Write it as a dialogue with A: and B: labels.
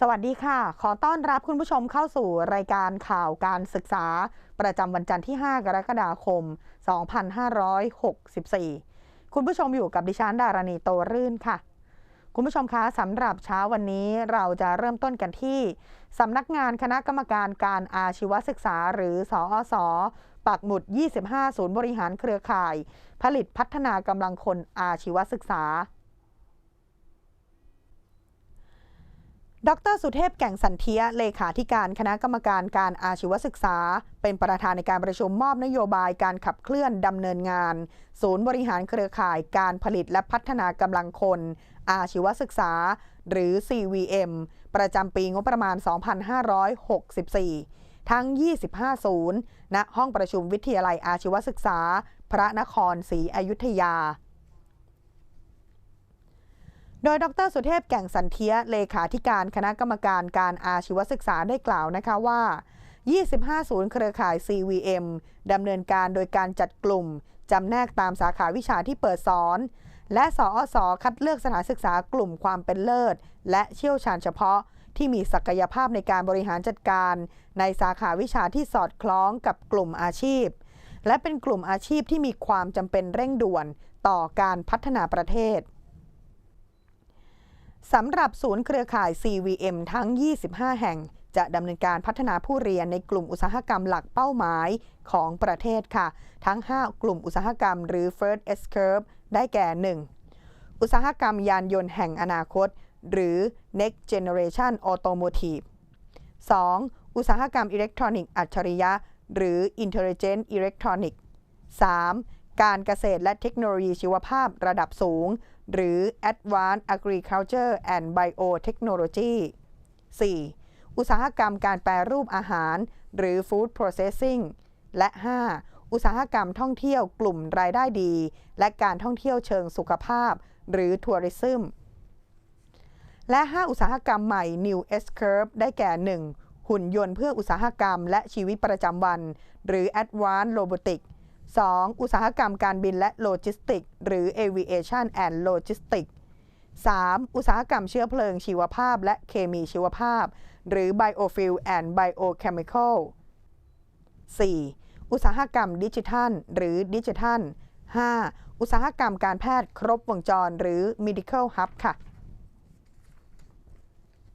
A: สวัสดีค่ะ ขอต้อนรับคุณผู้ชมเข้าสู่รายการข่าวการศึกษา ประจำวันจันทร์ที่ 5 กรกฎาคม 2564 คุณผู้ชมอยู่กับดิฉันดารณีโตรื่นค่ะ คุณผู้ชมคะสำหรับเช้าวันนี้เราจะเริ่มต้นกันที่สำนักงานคณะกรรมการการอาชีวศึกษาหรือสอสปักหมุด 25 ศูนย์บริหารเครือข่าย ผลิตพัฒนากำลังคนอาชีวศึกษา ดรสุเทพแก่งสันเทียเลขาธิการคณะกรรมการการอาชีวศึกษา เป็นประธานในการประชุมมอบนโยบายการขับเคลื่อนดำเนินงาน ศูนย์บริหารเครือข่ายการผลิตและพัฒนากำลังคน อาชีวศึกษา หรือ CVM ประจำปีงบประมาณ 2564 ทั้ง 25 ศูนย์ณห้องประชุมวิทยาลัยอาชีวศึกษา พระนครศรีอยุธยา โดยดรสุเทพแก่งสันเทียเลขาธิการคณะกรรมการการอาชีวศึกษาได้กล่าวนะคะว่า 25 ศูนย์เครือข่าย CVM ดำเนินการโดยการจัดกลุ่มจำแนกตามสาขาวิชาที่เปิดสอน และสอสอคัดเลือกสถานศึกษากลุ่มความเป็นเลิศ และเชี่ยวชาญเฉพาะที่มีศักยภาพในการบริหารจัดการ ในสาขาวิชาที่สอดคล้องกับกลุ่มอาชีพ และเป็นกลุ่มอาชีพที่มีความจำเป็นเร่งด่วนต่อการพัฒนาประเทศ สำหรับศูนย์เครือข่าย CVM ทั้ง 25 แห่ง จะดำเนินการพัฒนาผู้เรียนในกลุ่มอุตสาหกรรมหลักเป้าหมายของประเทศค่ะ ทั้ง 5 กลุ่มอุตสาหกรรมหรือ First S Curve ได้แก่ 1. อุตสาหกรรมยานยนต์แห่งอนาคต หรือ Next Generation Automotive 2. อุตสาหกรรมอิเล็กทรอนิกส์อัจฉริยะ หรือ Intelligent Electronic 3. การเกษตรและเทคโนโลยีชีวภาพระดับสูง หรือ Advanced Agriculture and Biotechnology 4. อุตสาหกรรมการแปรรูปอาหาร หรือ Food Processing และ 5. อุตสาหกรรมท่องเที่ยวกลุ่มรายได้ดี และการท่องเที่ยวเชิงสุขภาพ หรือ Tourism และ 5 อุตสาหกรรมใหม่ New S Curve ได้แก่ 1. หุ่นยนต์เพื่ออุตสาหกรรมและชีวิตประจำวัน หรือ Advanced Robotics 2. อุตสาหกรรมการบินและโลจิสติก หรือ Aviation and Logistics 3. อุตสาหกรรมเชื้อเพลิงชีวภาพและเคมีชีวภาพ หรือ Biofuel and Biochemical 4. อุตสาหกรรมดิจิทัล หรือดิจิทัล 5. อุตสาหกรรมการแพทย์ครบวงจรหรือ Medical Hub ค่ะ